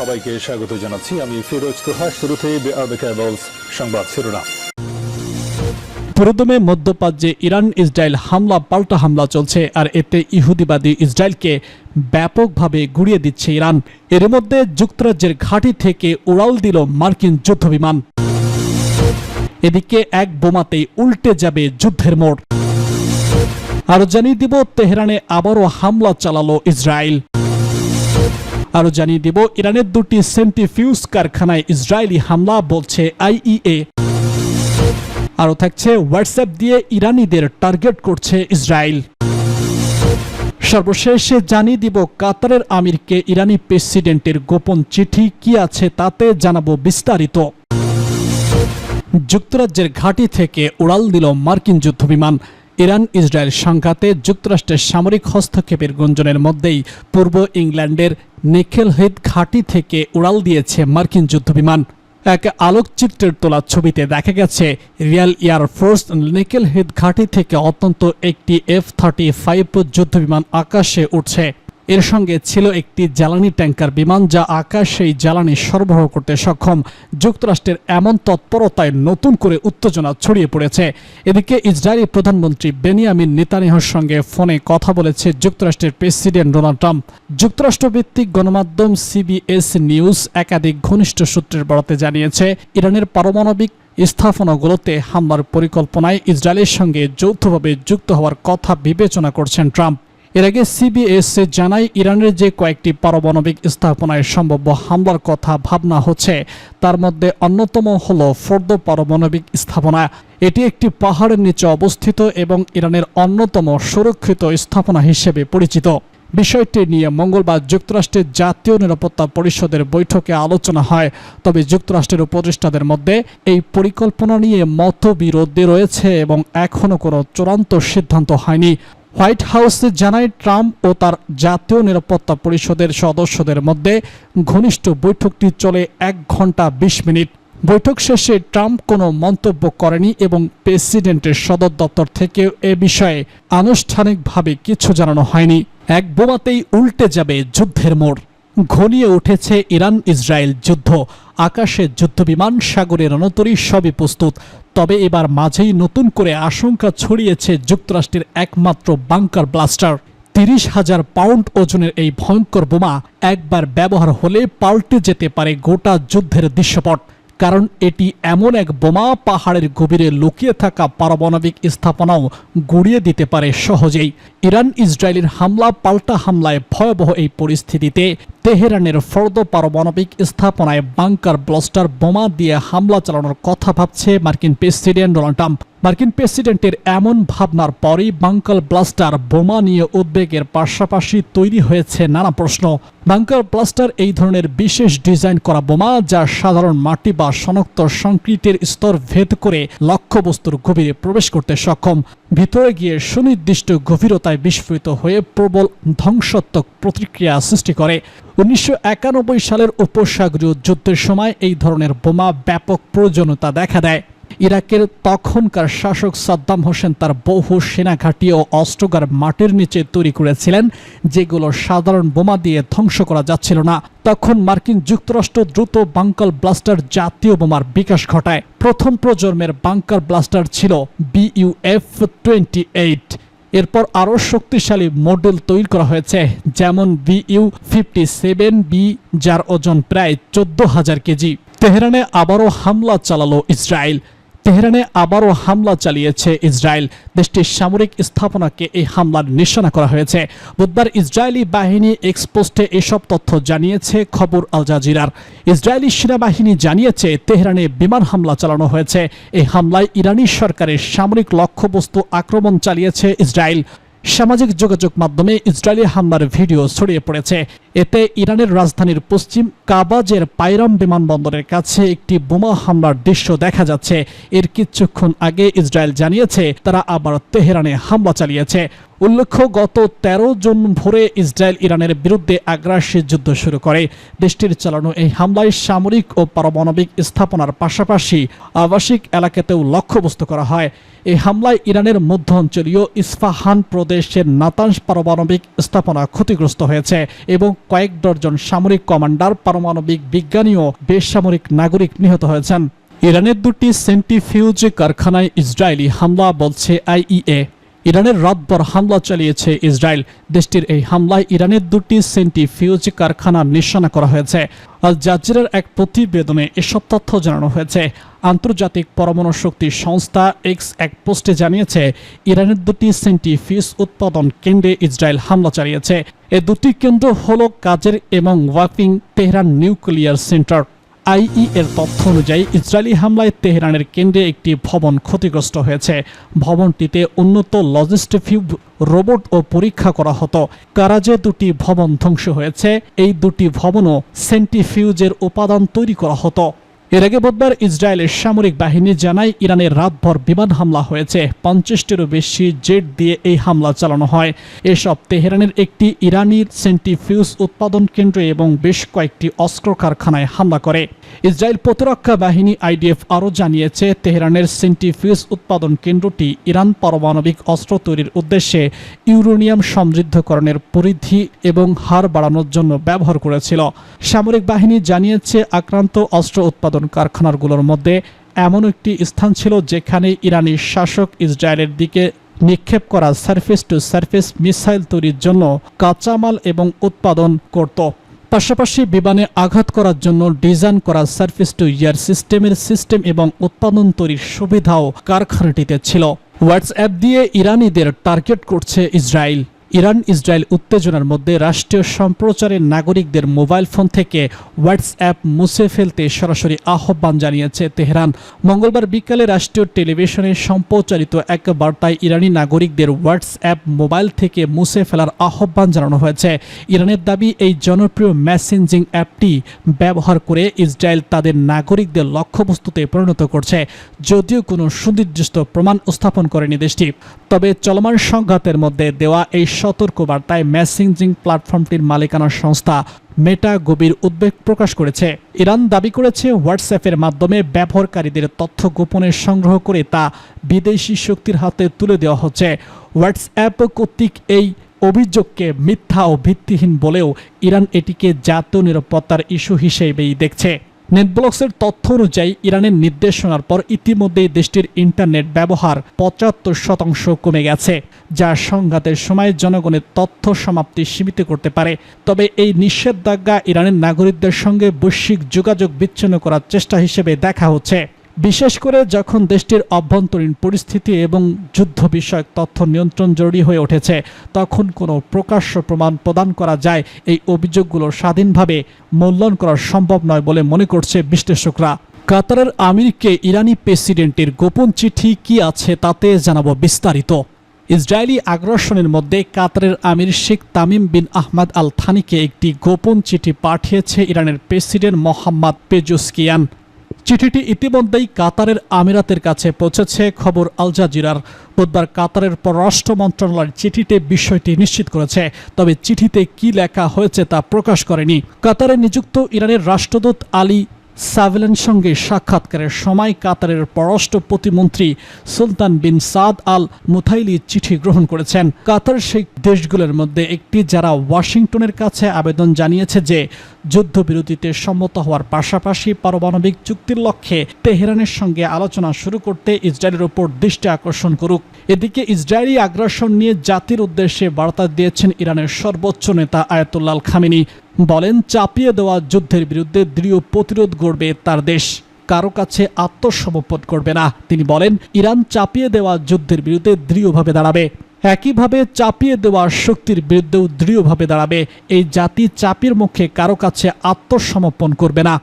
সবাইকে স্বাগত জানাচ্ছি। আমি ফিরোজ তোহা শুরুতে সংবাদ শিরোনাম। পুরোদমে মধ্যপ্রাচ্যে ইরান ইসরায়েল হামলা, পাল্টা হামলা চলছে, আর এতে ইহুদিবাদী ইসরায়েলকে ব্যাপকভাবে গুড়িয়ে দিচ্ছে ইরান। এর মধ্যে যুক্তরাজ্যের ঘাঁটি থেকে উড়াল দিল মার্কিন যুদ্ধবিমান। এদিকে এক বোমাতেই উল্টে যাবে যুদ্ধের মোড়। আরও জানিয়ে দিব, তেহরানে আবারও হামলা চালালো ইসরায়েল। আরও জানিয়ে দিব, ইরানের দুটি সেন্টিফিউজ কারখানায় ইসরায়েলি হামলা বলছে আইইএ। আরও থাকছে, হোয়াটসঅ্যাপ দিয়ে ইরানিদের টার্গেট করছে ইসরায়েল। সর্বশেষে জানিয়ে দিব, কাতারের আমিরকে ইরানি প্রেসিডেন্টের গোপন চিঠি কি আছে তাতে জানাব বিস্তারিত। যুক্তরাজ্যের ঘাঁটি থেকে উড়াল দিল মার্কিন যুদ্ধবিমান। ইরান, ইসরায়েল সংঘাতে যুক্তরাষ্ট্রের সামরিক হস্তক্ষেপের গুঞ্জনের মধ্যেই পূর্ব ইংল্যান্ডের নেকেলহেড ঘাঁটি থেকে উড়াল দিয়েছে মার্কিন যুদ্ধবিমান। এক আলোকচিত্রের তোলা ছবিতে দেখা গেছে, রিয়াল এয়ারফোর্স নেকেলহেড ঘাঁটি থেকে অত্যন্ত একটি এফ থার্টি ফাইভ যুদ্ধবিমান আকাশে উঠছে এর সঙ্গে ছিল একটি জ্বালানি ট্যাঙ্কার বিমান যা আকাশেই জ্বালানি সরবরাহ করতে সক্ষম। যুক্তরাষ্ট্রের এমন তৎপরতায় নতুন করে উত্তেজনা ছড়িয়ে পড়েছে। এদিকে ইসরায়েলি প্রধানমন্ত্রী বেনিয়ামিন নেতানিয়াহুর সঙ্গে ফোনে কথা বলেছে যুক্তরাষ্ট্রের প্রেসিডেন্ট ডোনাল্ড ট্রাম্প। যুক্তরাষ্ট্রভিত্তিক গণমাধ্যম সিবিএস নিউজ একাধিক ঘনিষ্ঠ সূত্রের বরাতে জানিয়েছে, ইরানের পারমাণবিক স্থাপনাগুলোতে হামলার পরিকল্পনায় ইসরায়েলের সঙ্গে যৌথভাবে যুক্ত হওয়ার কথা বিবেচনা করছেন ট্রাম্প। এর আগে সিবিএস জানায় ইরানের যে কয়েকটি পারমাণবিক স্থাপনায় সম্ভাব্য হামলার কথা ভাবনা হচ্ছে, তার মধ্যে অন্যতম হল ফোর্দ পারমাণবিক স্থাপনা। এটি একটি পাহাড়ের নিচে অবস্থিত এবং ইরানের অন্যতম সুরক্ষিত স্থাপনা হিসেবে পরিচিত। বিষয়টি নিয়ে মঙ্গলবার যুক্তরাষ্ট্রের জাতীয় নিরাপত্তা পরিষদের বৈঠকে আলোচনা হয়। তবে যুক্তরাষ্ট্রের উপদেষ্টাদের মধ্যে এই পরিকল্পনা নিয়ে মতবিরোধী রয়েছে এবং এখনও কোনো চূড়ান্ত সিদ্ধান্ত হয়নি। হোয়াইট হাউস জানায় ট্রাম্প ও তার জাতীয় নিরাপত্তা পরিষদের সদস্যদের মধ্যে ঘনিষ্ঠ বৈঠকটি চলে এক ঘণ্টা বিশ মিনিট। বৈঠক শেষে ট্রাম্প কোনো মন্তব্য করেনি এবং প্রেসিডেন্টের সদর দপ্তর থেকে এ বিষয়ে আনুষ্ঠানিকভাবে কিছু জানানো হয়নি। এক বোমাতেই উল্টে যাবে যুদ্ধের মোড়। ঘনিয়ে উঠেছে ইরান ইসরায়েল যুদ্ধ। আকাশে যুদ্ধবিমান, সাগরের রণতরী সবই প্রস্তুত। তবে এবার মাঝেই নতুন করে আশঙ্কা ছড়িয়েছে যুক্তরাষ্ট্রের একমাত্র বাংকার ব্লাস্টার। তিরিশ হাজার পাউন্ড ওজনের এই ভয়ঙ্কর বোমা একবার ব্যবহার হলে পাল্টে যেতে পারে গোটা যুদ্ধের দৃশ্যপট। কারণ এটি এমন এক বোমা, পাহাড়ের গভীরে লুকিয়ে থাকা পারমাণবিক স্থাপনাও গুড়িয়ে দিতে পারে সহজেই। ইরান ইসরায়েলের হামলা, পাল্টা হামলায় ভয়াবহ এই পরিস্থিতিতে তেহরানের ফর্দ পারমাণবিক স্থাপনায় বাংকার ব্লাস্টার বোমা দিয়ে হামলা চালানোর কথা ভাবছে মার্কিন প্রেসিডেন্ট ডোনাল্ড ট্রাম্প। মার্কিন প্রেসিডেন্টের এমন ভাবনার পরই বাংকার ব্লাস্টার বোমা নিয়ে উদ্বেগের পাশাপাশি তৈরি হয়েছে নানা প্রশ্ন। বাংকার ব্লাস্টার এই ধরনের বিশেষ ডিজাইন করা বোমা যা সাধারণ মাটি বা শনাক্ত সংকৃতির স্তর ভেদ করে লক্ষ্যবস্তুর গভীরে প্রবেশ করতে সক্ষম। ভিতরে গিয়ে সুনির্দিষ্ট গভীরতায় বিস্ফোরিত হয়ে প্রবল ধ্বংসাত্মক প্রতিক্রিয়া সৃষ্টি করে। উনিশশো একানব্বই সালের উপসাগরীয় যুদ্ধের সময় এই ধরনের বোমা ব্যাপক প্রয়োজনীয়তা দেখা দেয়। ইরাকের তখনকার শাসক সাদ্দাম হোসেন তার বহু সেনাঘাঁটি ও অস্ত্রগার মাটির নিচে তৈরি করেছিলেন, যেগুলো সাধারণ বোমা দিয়ে ধ্বংস করা যাচ্ছিল না। তখন মার্কিন যুক্তরাষ্ট্র দ্রুত বাংকার ব্লাস্টার জাতীয় বোমার বিকাশ ঘটায়। প্রথম প্রজন্মের বাংকার ব্লাস্টার ছিল বিইউএফ টোয়েন্টি এইট। এরপর আরও শক্তিশালী মডেল তৈরি করা হয়েছে, যেমন বিইউ ফিফটি সেভেন বি, যার ওজন প্রায় চোদ্দ হাজার কেজি। তেহরানে আবারও হামলা চালালো ইসরায়েল। তেহরানে আবারও হামলা চালিয়েছে ইসরায়েল। দেশটির সামরিক স্থাপনাকে এই হামলার নিশানা করা হয়েছে। বুধবার ইসরায়েলি বাহিনী এক্সপোস্টে এসব তথ্য জানিয়েছে খবর আল জাজিরার। ইসরায়েলি সেনাবাহিনী জানিয়েছে, তেহরানে বিমান হামলা চালানো হয়েছে। এই হামলায় ইরানি সরকারের সামরিক লক্ষ্যবস্তু আক্রমণ চালিয়েছে ইসরায়েল। সামাজিক যোগাযোগ মাধ্যমে ইসরায়েলি হামলার ভিডিও ছড়িয়ে পড়েছে। এতে ইরানের রাজধানীর পশ্চিম কাবাজের পাইরাম বিমানবন্দরের কাছে একটি বোমা হামলার দৃশ্য দেখা যাচ্ছে। এর কিছুক্ষণ আগে ইসরায়েল জানিয়েছে, তারা আবার তেহরানে হামলা চালিয়েছে। উল্লেখ্য, গত ১৩ জুন ভোরে ইসরায়েল ইরানের বিরুদ্ধে আগ্রাসী যুদ্ধ শুরু করে। দেশটির চালানো এই হামলায় সামরিক ও পারমাণবিক স্থাপনার পাশাপাশি আবাসিক এলাকাতেও লক্ষ্যবস্তু করা হয়। এই হামলায় ইরানের মধ্য অঞ্চলীয় ইস্পাহান প্রদেশের নাতাংশ পারমাণবিক স্থাপনা ক্ষতিগ্রস্ত হয়েছে এবং কয়েক ডজন সামরিক কমান্ডার, পারমাণবিক বিজ্ঞানী ও বেসামরিক নাগরিক নিহত হয়েছেন। ইরানের দুটি সেন্টিফিউজ কারখানায় ইসরায়েলি হামলা, বলছে আইইএ। ইরানের রাতভর হামলা চালিয়েছে ইসরায়েল। দেশটির এই হামলায় ইরানের দুটি সেন্টিফিউজ কারখানা নিশানা করা হয়েছে। আল জাজিরার এক প্রতিবেদনে এসব তথ্য জানানো হয়েছে। আন্তর্জাতিক পরমাণু শক্তি সংস্থা এক্স এক পোস্টে জানিয়েছে, ইরানের দুটি সেন্টিফিউজ উৎপাদন কেন্দ্রে ইসরায়েল হামলা চালিয়েছে। এ দুটি কেন্দ্র হল কাজের এবং ওয়াফিং তেহরান নিউক্লিয়ার সেন্টার। আইই এর তথ্য অনুযায়ী ইসরায়েলি হামলায় তেহরানের কেন্দ্রে একটি ভবন ক্ষতিগ্রস্ত হয়েছে। ভবনটিতে উন্নত লজিস্টিফিউ রোবট ও পরীক্ষা করা হতো। কারাজে দুটি ভবন ধ্বংস হয়েছে। এই দুটি ভবনও সেন্টিফিউজের উপাদান তৈরি করা হতো। এর আগে বুধবার ইসরায়েলের সামরিক বাহিনী জানায় ইরানের রাতভর বিমান হামলা হয়েছে। পঞ্চাশটিরও বেশি জেট দিয়ে এই হামলা চালানো হয়। এসব তেহরানের একটি ইরানির সেন্টিফিউজ উৎপাদন কেন্দ্র এবং বেশ কয়েকটি অস্ত্র কারখানায় হামলা করে। ইসরায়েল প্রতিরক্ষা বাহিনী আইডিএফ আরও জানিয়েছে, তেহরানের সেন্টিফিউজ উৎপাদন কেন্দ্রটি ইরান পারমাণবিক অস্ত্র তৈরির উদ্দেশ্যে ইউরেনিয়াম সমৃদ্ধকরণের পরিধি এবং হার বাড়ানোর জন্য ব্যবহার করেছিল। সামরিক বাহিনী জানিয়েছে, আক্রান্ত অস্ত্র উৎপাদন কারখানাগুলোর মধ্যে এমন একটি স্থান ছিল যেখানে ইরানি শাসক ইসরায়েলের দিকে নিক্ষেপ করা সার্ফেস টু সার্ফেস মিসাইল তৈরির জন্য কাঁচামাল এবং উৎপাদন করত। পাশাপাশি বিমানে আঘাত করার জন্য ডিজাইন করা সার্ফেস টু ইয়ার সিস্টেমের সিস্টেম এবং উৎপাদন তৈরির সুবিধাও কারখানাটিতে ছিল। হোয়াটসঅ্যাপ দিয়ে ইরানিদের টার্গেট করছে ইসরায়েল। ইরান, ইসরায়েল উত্তেজনার মধ্যে রাষ্ট্রীয় সম্প্রচারের নাগরিকদের মোবাইল ফোন থেকে হোয়াটসঅ্যাপ মুছে ফেলতে সরাসরি আহ্বান জানিয়েছে তেহরান। মঙ্গলবার বিকালে রাষ্ট্রীয় টেলিভিশনে সম্প্রচারিত এক বার্তায় ইরানি নাগরিকদের হোয়াটসঅ্যাপ মোবাইল থেকে মুছে ফেলার আহ্বান জানানো হয়েছে। ইরানের দাবি, এই জনপ্রিয় মেসেঞ্জিং অ্যাপটি ব্যবহার করে ইসরায়েল তাদের নাগরিকদের লক্ষ্যবস্তুতে পরিণত করছে, যদিও কোনো সুনির্দিষ্ট প্রমাণ স্থাপন করেনি দেশটি। তবে চলমান সংঘাতের মধ্যে দেওয়া এই সতর্ক বার্তায় মেসেঞ্জিং প্ল্যাটফর্মটির মালিকানা সংস্থা মেটা গভীর উদ্বেগ প্রকাশ করেছে। ইরান দাবি করেছে হোয়াটসঅ্যাপের মাধ্যমে ব্যবহারকারীদের তথ্য গোপনে সংগ্রহ করে তা বিদেশি শক্তির হাতে তুলে দেওয়া হচ্ছে। হোয়াটসঅ্যাপ কর্তৃক এই অভিযোগকে মিথ্যা ও ভিত্তিহীন বলেও ইরান এটিকে জাতীয় নিরাপত্তার ইস্যু হিসেবেই দেখছে। নেটব্লক্সের তথ্য অনুযায়ী, ইরানের নির্দেশনার পর ইতিমধ্যেই দেশটির ইন্টারনেট ব্যবহার পঁচাত্তর শতাংশ কমে গেছে, যা সংঘাতের সময় জনগণের তথ্য সমাপ্তি সীমিত করতে পারে। তবে এই নিষেধাজ্ঞা ইরানের নাগরিকদের সঙ্গে বৈশ্বিক যোগাযোগ বিচ্ছিন্ন করার চেষ্টা হিসেবে দেখা হচ্ছে। বিশেষ করে যখন দেশটির অভ্যন্তরীণ পরিস্থিতি এবং যুদ্ধ বিষয়ক তথ্য নিয়ন্ত্রণ জরুরি হয়ে উঠেছে, তখন কোনো প্রকাশ্য প্রমাণ প্রদান করা যায় এই অভিযোগগুলো স্বাধীনভাবে মূল্যায়ন করা সম্ভব নয় বলে মনে করছে বিশ্লেষকরা। কাতারের আমিরকে ইরানি প্রেসিডেন্টের গোপন চিঠি কি আছে তাতে জানাব বিস্তারিত। ইসরায়েলি আগ্রাসনের মধ্যে কাতারের আমির শেখ তামিম বিন আহমদ আল থানিকে একটি গোপন চিঠি পাঠিয়েছে ইরানের প্রেসিডেন্ট মোহাম্মদ পেজুস্কিয়ান। চিঠিটি ইতিমধ্যেই কাতারের আমিরাতের কাছে পৌঁছেছে খবর আল জাজিরার। বুধবার কাতারের পররাষ্ট্র মন্ত্রণালয়ের চিঠিতে বিষয়টি নিশ্চিত করেছে, তবে চিঠিতে কি লেখা হয়েছে তা প্রকাশ করেনি। কাতারে নিযুক্ত ইরানের রাষ্ট্রদূত আলী সাভেলেন সঙ্গে সাক্ষাৎকারের সময় কাতারের পররাষ্ট্র প্রতিমন্ত্রী সুলতান বিন সাদ আল মুথাইলি চিঠি গ্রহণ করেছেন। কাতার সেই দেশগুলোর মধ্যে একটি যারা ওয়াশিংটনের কাছে আবেদন জানিয়েছে যে যুদ্ধবিরতিতে সম্মত হওয়ার পাশাপাশি পারমাণবিক চুক্তির লক্ষ্যে তেহরানের সঙ্গে আলোচনা শুরু করতে ইসরায়েলের উপর দৃষ্টি আকর্ষণ করুক। এদিকে ইসরায়েলি আগ্রাসন নিয়ে জাতির উদ্দেশ্যে বার্তা দিয়েছেন ইরানের সর্বোচ্চ নেতা আয়াতুল্লাল খামিনি। বলেন, চাপিয়ে দেওয়া যুদ্ধের বিরুদ্ধে দৃঢ় প্রতিরোধ গড়বে তার দেশ। কারও কাছে আত্মসমর্পণ করবে না। তিনি বলেন, ইরান চাপিয়ে দেওয়া যুদ্ধের বিরুদ্ধে দৃঢ়ভাবে দাঁড়াবে। একইভাবে চাপিয়ে দেওয়ার শক্তির বিরুদ্ধেও দৃঢ়ভাবে দাঁড়াবে। এই জাতি চাপের মুখে কারও কাছে আত্মসমর্পণ করবে না।